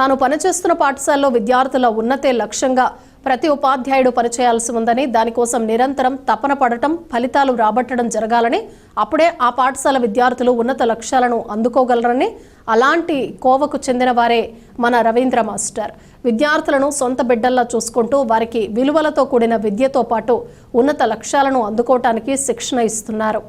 తాను పనిచేస్తున్న పాఠశాలలో విద్యార్థుల ఉన్నతే లక్ష్యంగా ప్రతి ఉపాధ్యాయుడు పనిచేయాల్సి ఉందని దానికోసం నిరంతరం తపన పడటం ఫలితాలు రాబట్టడం జరగాలని అప్పుడే ఆ పాఠశాల విద్యార్థులు ఉన్నత లక్ష్యాలను అందుకోగలరని అలాంటి కోవకు చెందిన వారే మన రవీంద్ర మాస్టర్. విద్యార్థులను సొంత బిడ్డల్లా చూసుకుంటూ వారికి విలువలతో కూడిన విద్యతో పాటు ఉన్నత లక్ష్యాలను అందుకోవటానికి శిక్షణ ఇస్తున్నారు.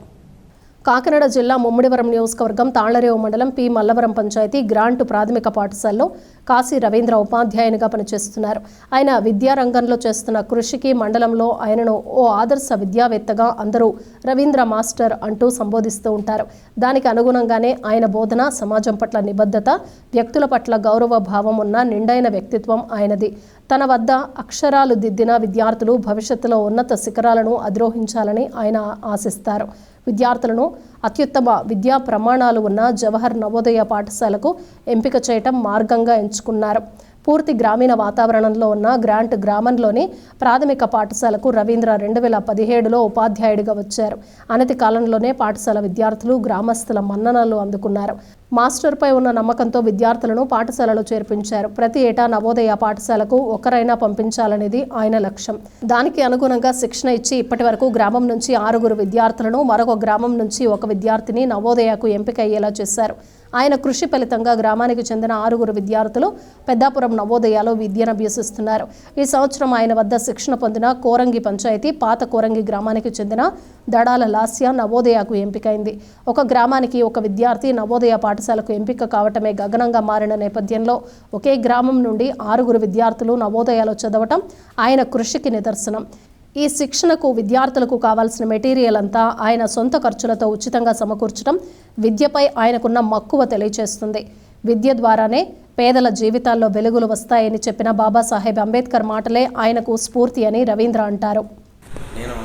కాకినాడ జిల్లా ముమ్మిడివరం నియోజకవర్గం తాళ్ళరేవు మండలం పి. మల్లవరం పంచాయతీ గ్రాంట్ ప్రాథమిక పాఠశాలలో కాశీ రవీంద్ర ఉపాధ్యాయునిగా పనిచేస్తున్నారు. ఆయన విద్యారంగంలో చేస్తున్న కృషికి మండలంలో ఆయనను ఓ ఆదర్శ విద్యావేత్తగా అందరూ రవీంద్ర మాస్టర్ అంటూ సంబోధిస్తూ ఉంటారు. దానికి అనుగుణంగానే ఆయన బోధన సమాజం పట్ల నిబద్ధత వ్యక్తుల పట్ల గౌరవ భావం ఉన్న నిండైన వ్యక్తిత్వం ఆయనది. తన వద్ద అక్షరాలు దిద్దిన విద్యార్థులు భవిష్యత్తులో ఉన్నత శిఖరాలను అధిరోహించాలని ఆయన ఆశిస్తారు. విద్యార్థులను అత్యుత్తమ విద్యా ప్రమాణాలు ఉన్న జవహర్ నవోదయ పాఠశాలకు ఎంపిక చేయటం మార్గంగా ఎంచుకున్నారు. పూర్తి గ్రామీణ వాతావరణంలో ఉన్న గ్రాంట్ గ్రామంలోని ప్రాథమిక పాఠశాలకు రవీంద్ర రెండు వేల పదిహేడులో ఉపాధ్యాయుడిగా వచ్చారు. అనతి కాలంలోనే పాఠశాల విద్యార్థులు గ్రామస్తుల మన్ననలు అందుకున్నారు. మాస్టర్పై ఉన్న నమ్మకంతో విద్యార్థులను పాఠశాలలో చేర్పించారు. ప్రతి ఏటా నవోదయ పాఠశాలకు ఒకరైనా పంపించాలనేది ఆయన లక్ష్యం. దానికి అనుగుణంగా శిక్షణ ఇచ్చి ఇప్పటి వరకు గ్రామం నుంచి ఆరుగురు విద్యార్థులను మరొక గ్రామం నుంచి ఒక విద్యార్థిని నవోదయకు ఎంపిక అయ్యేలా చేశారు. ఆయన కృషి ఫలితంగా గ్రామానికి చెందిన ఆరుగురు విద్యార్థులు పెద్దాపురం నవోదయాలో విద్యను అభ్యసిస్తున్నారు. ఈ సంవత్సరం ఆయన వద్ద శిక్షణ పొందిన కోరంగి పంచాయతీ పాత కోరంగి గ్రామానికి చెందిన దడాల లాస్య నవోదయకు ఎంపికైంది. ఒక గ్రామానికి ఒక విద్యార్థి నవోదయ పాఠశాలకు ఎంపిక కావటమే గగనంగా మారిన నేపథ్యంలో ఒకే గ్రామం నుండి ఆరుగురు విద్యార్థులు నవోదయాలు చదవటం ఆయన కృషికి నిదర్శనం. ఈ శిక్షణకు విద్యార్థులకు కావాల్సిన మెటీరియల్ అంతా ఆయన సొంత ఖర్చులతో ఉచితంగా సమకూర్చడం విద్యపై ఆయనకున్న మక్కువ తెలియచేస్తుంది. విద్య ద్వారానే పేదల జీవితాల్లో వెలుగులు వస్తాయని చెప్పిన బాబాసాహెబ్ అంబేద్కర్ మాటలే ఆయనకు స్ఫూర్తి అని రవీంద్ర అంటారు. నేను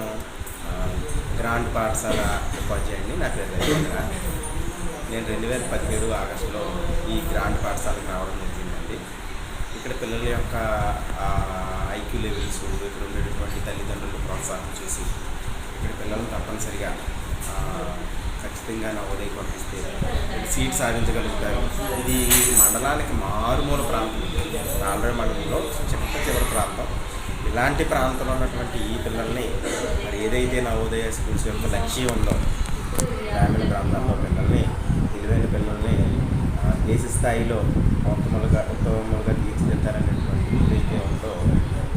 గ్రాండ్ పాఠశాల ఉపాధ్యాయుడిని. నా పేరు రవీంద్ర. నేను రెండు వేల పదిహేడు ఆగస్టులో ఈ గ్రాండ్ పాఠశాలకు రావడం జరిగిందండి. ఇక్కడ పిల్లల యొక్క ఐక్యూ లెవెల్స్ ఇక్కడ ఉండేటటువంటి తల్లిదండ్రులు ప్రోత్సాహం చేసి ఇక్కడ పిల్లలను తప్పనిసరిగా ఖచ్చితంగా నవోదయ పంపిస్తే సీట్ సాధించగలుగుతారు. ఇది మండలానికి మారుమూల ప్రాంతం. రాళ్ళ మండలంలో చిట్ట చివరి ప్రాంతం. ఇలాంటి ప్రాంతంలో ఉన్నటువంటి ఈ పిల్లల్ని మరి ఏదైతే నవోదయ స్కూల్స్ యొక్క లక్ష్యం ఉందో గ్రామీణ ప్రాంతాల్లో పిల్లల్ని పిల్లల్ని దేశ స్థాయిలో ఉత్తములుగా ఉత్తమములుగా తీర్చిదిద్దాలనేటువంటి ఏదైతే ఉందో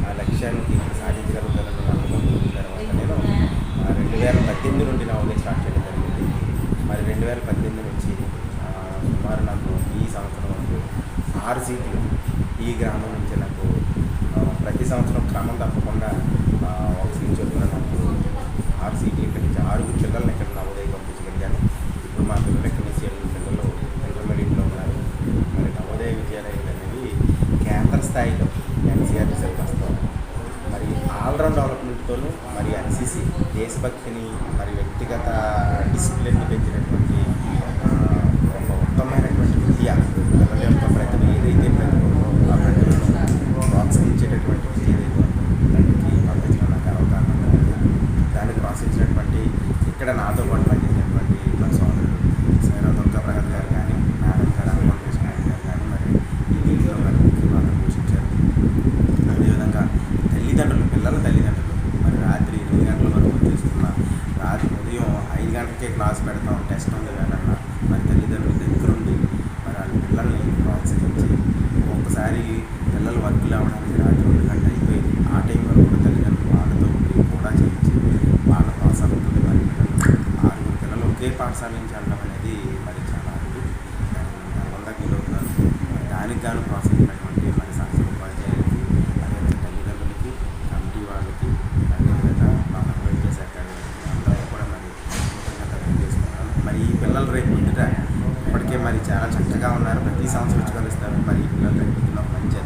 ఆ లక్ష్యానికి సాధించగలుగుతారని నమ్మకం తర్వాత నేను రెండు వేల పద్దెనిమిది నుండి నా ఉదయం స్టార్ట్ చేయడం జరిగింది. మరి రెండు వేల పద్దెనిమిది నుంచి సుమారు నాకు ఈ సంవత్సరం వరకు ఆరు సీట్లు ఈ గ్రామం నుంచి నాకు ప్రతి సంవత్సరం క్రమం తప్పకుండా ఆ, ఒక సీట్ చొప్పున నాకు ఆరు సీట్లు ఇక్కడి నుంచి ఆరుగురు పిల్లల్ని ఇక్కడ నవోదయ పంపించగలిగాను ఇప్పుడు మా పిల్లలు ఇక్కడి నుంచి ఎనిమిది పిల్లలు ఇంటర్మీడియట్లో ఉన్నారు మరి నవోదయ విద్యాలయం అనేది కేంద్ర స్థాయిలో ఎన్సీఆర్టీ వస్తాం మరి ఆల్రౌండ్ డెవలప్మెంట్తోనూ మరి ఎన్సీసీ దేశభక్తిని మరి వ్యక్తిగత డిసిప్లిన్ని పెంచినటువంటి ఒక ఉత్తమమైనటువంటి విద్య పిల్లల యొక్క ప్రతిభ ఏదైతే ప్రతిభ ఉందో ఆ ప్రతిభను ప్రోత్సహించేటటువంటి విద్య ఏదైతే ఉందో దానికి పంపించడం నాకు అవకాశం ఉంది దానికి ప్రోత్సహించినటువంటి ఇక్కడ నాతో పాటు పనిచేసినటువంటి మా సోదరుడు సైరా దుర్గా ప్రగత్ గారు కానీ మేడం గారు హనుమాన్ కృష్ణ గారు కానీ మరి ఈ దీంట్లో మరి ముఖ్య పాత్ర పోషించారు అదేవిధంగా తల్లిదండ్రులు పిల్లల తల్లిదండ్రులు మరి రాత్రి ఎనిమిది గంటల వరకు వచ్చేస్తున్న రాత్రి ఎనిమిది గంటలకే క్లాస్ పెడతాం టెస్ట్ ఉంది వేళన్నా మరి తల్లిదండ్రులు దగ్గర ఉండి మరి వాళ్ళ పిల్లల్ని ప్రోత్సహించి ఒక్కసారి పిల్లలు వర్కులు అవ్వడానికి రాత్రి రెండు గంట అయిపోయి ఆ టైం వరకు కూడా తల్లిదండ్రులు వాళ్ళతో ఉండి కూడా చేయించి వాళ్ళ ప్రోత్సాహంతో మరి పిల్లలు ఆరుగురు పిల్లలు ఒకే పాఠశాల పిల్లలు రేపు ముందుట ఇప్పటికే మరి చాలా చక్కగా ఉన్నారు. ప్రతి సంవత్సరం వచ్చి కలుస్తారు. మరి పిల్లలు రేపు మంచి